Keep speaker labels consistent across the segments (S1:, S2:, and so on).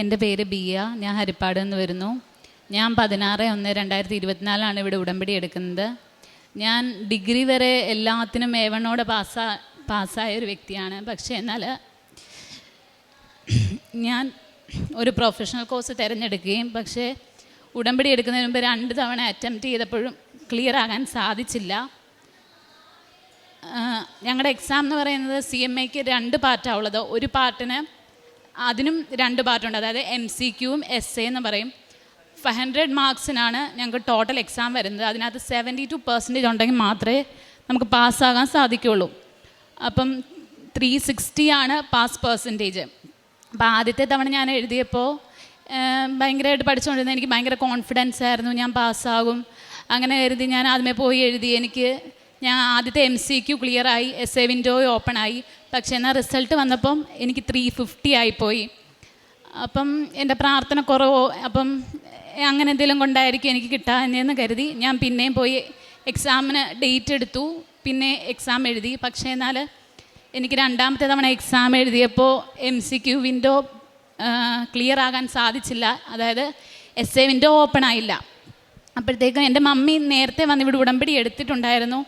S1: എന്റെ പേര് ബിയ ഞാൻ ഹരിപ്പാട് നിന്ന് വരുന്നു. ഞാൻ പതിനാറ് ഒന്ന് രണ്ടായിരത്തി ഇരുപത്തിനാലാണ് ഇവിടെ ഉടമ്പടി എടുക്കുന്നത്. ഞാൻ ഡിഗ്രി വരെ എല്ലാത്തിനും ഏവണോടെ പാസ്സാ പാസ്സായ ഒരു വ്യക്തിയാണ്. പക്ഷേ എന്നാൽ ഞാൻ ഒരു പ്രൊഫഷണൽ കോഴ്സ് തിരഞ്ഞെടുക്കുകയും പക്ഷേ ഉടമ്പടി എടുക്കുന്നതിന് മുമ്പ് രണ്ട് തവണ അറ്റംപ്റ്റ് ചെയ്തപ്പോഴും ക്ലിയർ ആകാൻ സാധിച്ചില്ല. ഞങ്ങളുടെ എക്സാം എന്ന് പറയുന്നത് സി എം എക്ക് രണ്ട് പാർട്ടാണ് ഉള്ളത്. ഒരു പാർട്ടിന് അതിനും രണ്ട് പാർട്ടുണ്ട്. അതായത് എം സി ക്യൂവും എസ് എന്ന് പറയും. ഫൈവ് ഹൺഡ്രഡ് മാർക്സിനാണ് ഞങ്ങൾക്ക് ടോട്ടൽ എക്സാം വരുന്നത്. അതിനകത്ത് സെവന്റി ടു പെർസെന്റേജ് ഉണ്ടെങ്കിൽ മാത്രമേ നമുക്ക് പാസ്സാകാൻ സാധിക്കുകയുള്ളൂ അപ്പം ത്രീ സിക്സ്റ്റി ആണ് പാസ് പെർസെന്റേജ് അപ്പോൾ ആദ്യത്തെ തവണ ഞാൻ എഴുതിയപ്പോൾ ഭയങ്കരമായിട്ട് പഠിച്ചുകൊണ്ടിരുന്ന എനിക്ക് ഭയങ്കര കോൺഫിഡൻസ് ആയിരുന്നു. ഞാൻ പാസ്സാകും അങ്ങനെ കരുതി ഞാൻ ആദ്യമേ പോയി എഴുതി. എനിക്ക് ഞാൻ ആദ്യത്തെ എം സി ക്യു ക്ലിയർ ആയി എസ് എ വിൻഡോ ഓപ്പൺ ആയി. പക്ഷേ എന്നാൽ റിസൾട്ട് വന്നപ്പം എനിക്ക് ത്രീ ഫിഫ്റ്റി ആയിപ്പോയി. അപ്പം എന്റെ പ്രാർത്ഥന കുറവോ? അപ്പം അങ്ങനെ എന്തെങ്കിലും കൊണ്ടായിരിക്കും എനിക്ക് കിട്ടാഞ്ഞെന്ന് കരുതി ഞാൻ പിന്നെയും പോയി എക്സാമിന് ഡേറ്റ് എടുത്തു. പിന്നെ എക്സാം എഴുതി. പക്ഷേ എന്നാൽ എനിക്ക് രണ്ടാമത്തെ തവണ എക്സാം എഴുതിയപ്പോൾ M C Q window clear ആകാൻ സാധിച്ചില്ല. അതായത് എസ് എ വിൻഡോ ഓപ്പൺ ആയില്ല. അപ്പോഴത്തേക്കും എന്റെ മമ്മി നേരത്തെ വന്ന് ഇവിടെ ഉടമ്പടി എടുത്തിട്ടുണ്ടായിരുന്നു.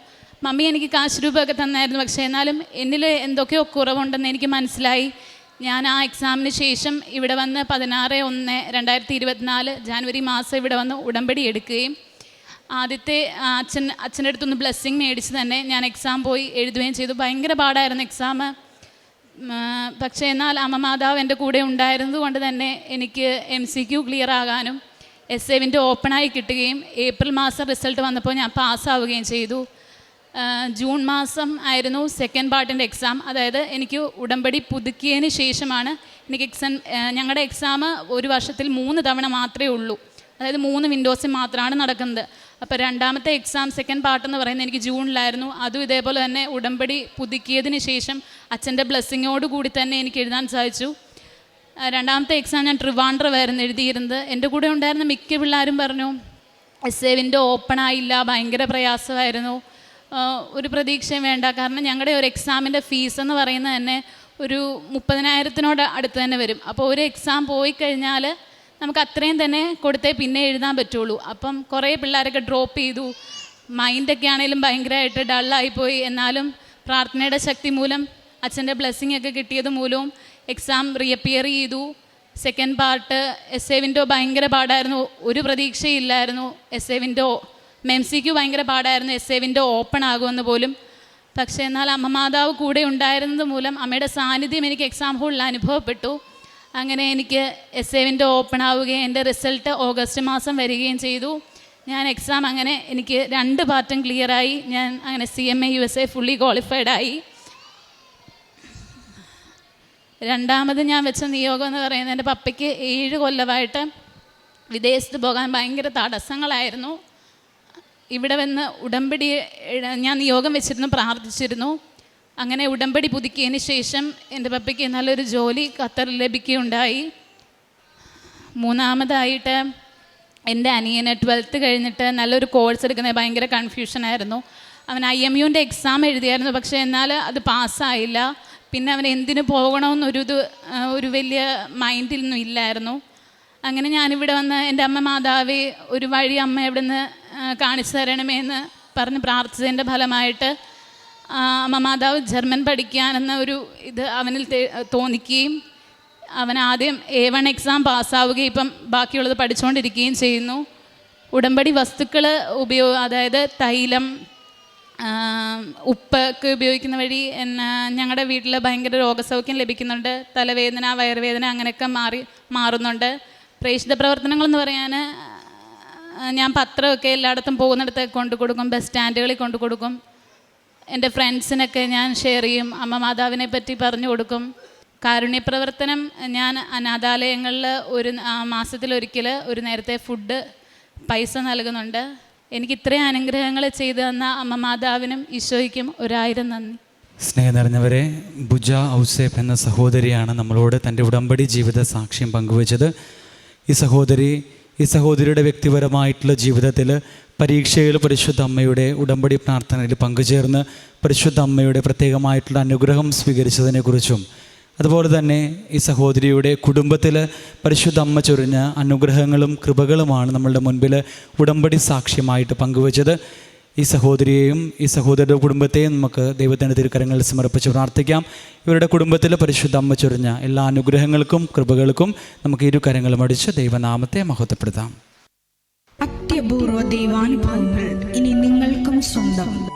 S1: മമ്മി എനിക്ക് കാശ് രൂപയൊക്കെ തന്നായിരുന്നു. പക്ഷേ എന്നാലും എന്നിൽ എന്തൊക്കെയോ കുറവുണ്ടെന്ന് എനിക്ക് മനസ്സിലായി. ഞാൻ ആ എക്സാമിന് ശേഷം ഇവിടെ വന്ന് പതിനാറ് ഒന്ന് രണ്ടായിരത്തി ഇരുപത്തിനാല് ജാനുവരി മാസം ഇവിടെ വന്ന് ഉടമ്പടി എടുക്കുകയും ആദ്യത്തെ അച്ഛൻ അച്ഛന്റെ അടുത്തുനിന്ന് ബ്ലെസ്സിങ് മേടിച്ച് തന്നെ ഞാൻ എക്സാം പോയി എഴുതുകയും ചെയ്തു. ഭയങ്കര പാടായിരുന്നു എക്സാം പക്ഷേ എന്നാൽ അമ്മ മാതാവ് എന്റെ കൂടെ ഉണ്ടായിരുന്നത് കൊണ്ട് തന്നെ എനിക്ക് എം സി ക്യു ക്ലിയർ ആകാനും എസ് എവിന്റെ ഓപ്പണായി കിട്ടുകയും ഏപ്രിൽ മാസം റിസൾട്ട് വന്നപ്പോൾ ഞാൻ പാസ്സാവുകയും ചെയ്തു. ജൂൺ മാസം ആയിരുന്നു സെക്കൻഡ് പാർട്ടിന്റെ എക്സാം അതായത് എനിക്ക് ഉടമ്പടി പുതുക്കിയതിന് ശേഷമാണ് എനിക്ക് എക്സാം ഞങ്ങളുടെ എക്സാം ഒരു വർഷത്തിൽ മൂന്ന് തവണ മാത്രമേ ഉള്ളൂ. അതായത് മൂന്ന് വിൻഡോസിൽ മാത്രമാണ് നടക്കുന്നത്. അപ്പോൾ രണ്ടാമത്തെ എക്സാം സെക്കൻഡ് പാർട്ട് എന്ന് പറയുന്നത് എനിക്ക് ജൂണിലായിരുന്നു. അതും ഇതേപോലെ തന്നെ ഉടമ്പടി പുതുക്കിയതിന് ശേഷം അച്ഛന്റെ ബ്ലെസ്സിങ്ങോട് കൂടി തന്നെ എനിക്ക് എഴുതാൻ സാധിച്ചു. രണ്ടാമത്തെ എക്സാം ഞാൻ ട്രിവാൻഡ്രമായിരുന്നു എഴുതിയിരുന്നത്. എന്റെ കൂടെ ഉണ്ടായിരുന്ന മിക്ക പിള്ളേരും പറഞ്ഞു എസ് എവിന്റെ ഓപ്പൺ ആയില്ല ഭയങ്കര പ്രയാസമായിരുന്നു. ഒരു പ്രതീക്ഷയും വേണ്ട. കാരണം ഞങ്ങളുടെ ഒരു എക്സാമിന്റെ ഫീസ് എന്ന് പറയുന്നത് തന്നെ ഒരു മുപ്പതിനായിരത്തിനോട് അടുത്ത് തന്നെ വരും. അപ്പോൾ ഒരു എക്സാം പോയി കഴിഞ്ഞാൽ നമുക്ക് അത്രയും തന്നെ കൊടുത്തേ പിന്നെ എഴുതാൻ പറ്റുള്ളൂ. അപ്പം കുറേ പിള്ളേരൊക്കെ ഡ്രോപ്പ് ചെയ്തു. മൈൻഡൊക്കെ ആണെങ്കിലും ഭയങ്കരമായിട്ട് ഡള്ളായിപ്പോയി എന്നാലും പ്രാർത്ഥനയുടെ ശക്തി മൂലം അച്ഛന്റെ ബ്ലെസ്സിങ് ഒക്കെ കിട്ടിയത് മൂലവും എക്സാം റീഅപ്പിയർ ചെയ്തു. Second part S A window ഭയങ്കര പാടായിരുന്നു. ഒരു പ്രതീക്ഷയില്ലായിരുന്നു S A window M C Q ഭയങ്കര പാടായിരുന്നു. എസ് എ വിൻഡോ ഓപ്പൺ ആകുമെന്ന് പോലും. പക്ഷേ എന്നാൽ അമ്മ മാതാവ് കൂടെ ഉണ്ടായിരുന്നത് മൂലം അമ്മയുടെ സാന്നിധ്യം എനിക്ക് എക്സാം ഹോളിൽ അനുഭവപ്പെട്ടു. അങ്ങനെ എനിക്ക് എസ് എ വിൻഡോ ഓപ്പൺ ആവുകയും എന്റെ റിസൾട്ട് ഓഗസ്റ്റ് മാസം വരികയും ചെയ്തു. ഞാൻ എക്സാം അങ്ങനെ എനിക്ക് രണ്ട് പാർട്ടും ക്ലിയറായി ഞാൻ അങ്ങനെ C M A U S A fully qualified ആയി. രണ്ടാമത് ഞാൻ വെച്ച നിയോഗം എന്ന് പറയുന്നത് എന്റെ പപ്പയ്ക്ക് ഏഴ് കൊല്ലമായിട്ട് വിദേശത്ത് പോകാൻ ഭയങ്കര തടസ്സങ്ങളായിരുന്നു. ഇവിടെ വന്ന് ഉടമ്പടി ഞാൻ നിയോഗം വെച്ചിരുന്നു പ്രാർത്ഥിച്ചിരുന്നു. അങ്ങനെ ഉടമ്പടി പുതുക്കിയതിന് ശേഷം എന്റെ പപ്പയ്ക്ക് നല്ലൊരു ജോലി ഖത്തറിൽ ലഭിക്കുകയുണ്ടായി. മൂന്നാമതായിട്ട് എന്റെ അനിയന് ട്വൽത്ത് കഴിഞ്ഞിട്ട് നല്ലൊരു കോഴ്സ് എടുക്കുന്നത് ഭയങ്കര കൺഫ്യൂഷനായിരുന്നു അവൻ ഐ എം യുന്റെ എക്സാം എഴുതിയായിരുന്നു പക്ഷേ എന്നാൽ അത് പാസ്സായില്ല. പിന്നെ അവൻ എന്തിനു പോകണമെന്നൊരു ഇത് ഒരു വലിയ മൈൻഡിൽ നിന്നും ഇല്ലായിരുന്നു. അങ്ങനെ ഞാനിവിടെ വന്ന് എന്റെ അമ്മ മാതാവേ ഒരു വഴി അമ്മ എവിടെ നിന്ന് കാണിച്ചു തരണമേ എന്ന് പറഞ്ഞ് പ്രാർത്ഥിച്ചതിന്റെ ഫലമായിട്ട് അമ്മമാതാവ് ജർമ്മൻ പഠിക്കാനെന്ന ഒരു ഇത് അവനിൽ തോന്നിക്കുകയും അവൻ ആദ്യം എ വൺ എക്സാം പാസ്സാവുകയും ഇപ്പം ബാക്കിയുള്ളത് പഠിച്ചുകൊണ്ടിരിക്കുകയും ചെയ്യുന്നു. ഉടമ്പടി വസ്തുക്കൾ ഉപയോഗ അതായത് തൈലം ഉപ്പൊക്കെ ഉപ്പ് ഉപയോഗിക്കുന്ന വഴി എന്നാ ഞങ്ങളുടെ വീട്ടിൽ ഭയങ്കര രോഗസൗഖ്യം ലഭിക്കുന്നുണ്ട്. തലവേദന വയറുവേദന അങ്ങനെയൊക്കെ മാറി മാറുന്നുണ്ട്. പ്രേക്ഷിത പ്രവർത്തനങ്ങളെന്ന് പറയാൻ ഞാൻ പത്രമൊക്കെ എല്ലായിടത്തും പോകുന്നിടത്ത് കൊണ്ടു കൊടുക്കും ബസ് സ്റ്റാൻഡുകളിൽ കൊണ്ടു കൊടുക്കും. എന്റെ ഫ്രണ്ട്സിനൊക്കെ ഞാൻ ഷെയർ ചെയ്യും അമ്മ മാതാവിനെ പറ്റി പറഞ്ഞു കൊടുക്കും. കാരുണ്യപ്രവർത്തനം ഞാൻ അനാഥാലയങ്ങളിൽ ഒരു മാസത്തിലൊരിക്കൽ ഒരു നേരത്തെ ഫുഡ് പൈസ നൽകുന്നുണ്ട്. എനിക്ക് ഇത്രയും അനുഗ്രഹങ്ങൾ ചെയ്തു തന്ന അമ്മ മാതാവിനും ഈശോയ്ക്കും ഒരായിരം നന്ദി.
S2: സ്നേഹം നിറഞ്ഞവരെ ബുജ ഔസേഫ് എന്ന സഹോദരിയാണ് നമ്മളോട് തന്റെ ഉടമ്പടി ജീവിത സാക്ഷ്യം പങ്കുവച്ചത്. ഈ സഹോദരി ഈ സഹോദരിയുടെ വ്യക്തിപരമായിട്ടുള്ള ജീവിതത്തിൽ പരീക്ഷയിൽ പരിശുദ്ധ അമ്മയുടെ ഉടമ്പടി പ്രാർത്ഥനയിൽ പങ്കുചേർന്ന് പരിശുദ്ധ അമ്മയുടെ പ്രത്യേകമായിട്ടുള്ള അനുഗ്രഹം സ്വീകരിച്ചതിനെക്കുറിച്ചും അതുപോലെ തന്നെ ഈ സഹോദരിയുടെ കുടുംബത്തിൽ പരിശുദ്ധ അമ്മ ചൊരിഞ്ഞ അനുഗ്രഹങ്ങളും കൃപകളുമാണ് നമ്മളുടെ മുൻപിൽ ഉടമ്പടി സാക്ഷ്യമായിട്ട് പങ്കുവച്ചത്. ഈ സഹോദരിയെയും ഈ സഹോദരിയുടെ കുടുംബത്തെയും നമുക്ക് ദൈവത്തിന്റെ തിരുക്കരങ്ങളിൽ സമർപ്പിച്ച് പ്രാർത്ഥിക്കാം. ഇവരുടെ കുടുംബത്തിൽ പരിശുദ്ധ അമ്മ ചൊരിഞ്ഞ എല്ലാ അനുഗ്രഹങ്ങൾക്കും കൃപകൾക്കും നമുക്ക് ഇരു കരങ്ങളും അടിച്ച് ദൈവനാമത്തെ മഹത്വപ്പെടുത്താം.
S3: അത്യപൂർവ ദൈവാനുഭവങ്ങൾ ഇനി നിങ്ങൾക്കും സ്വന്തം.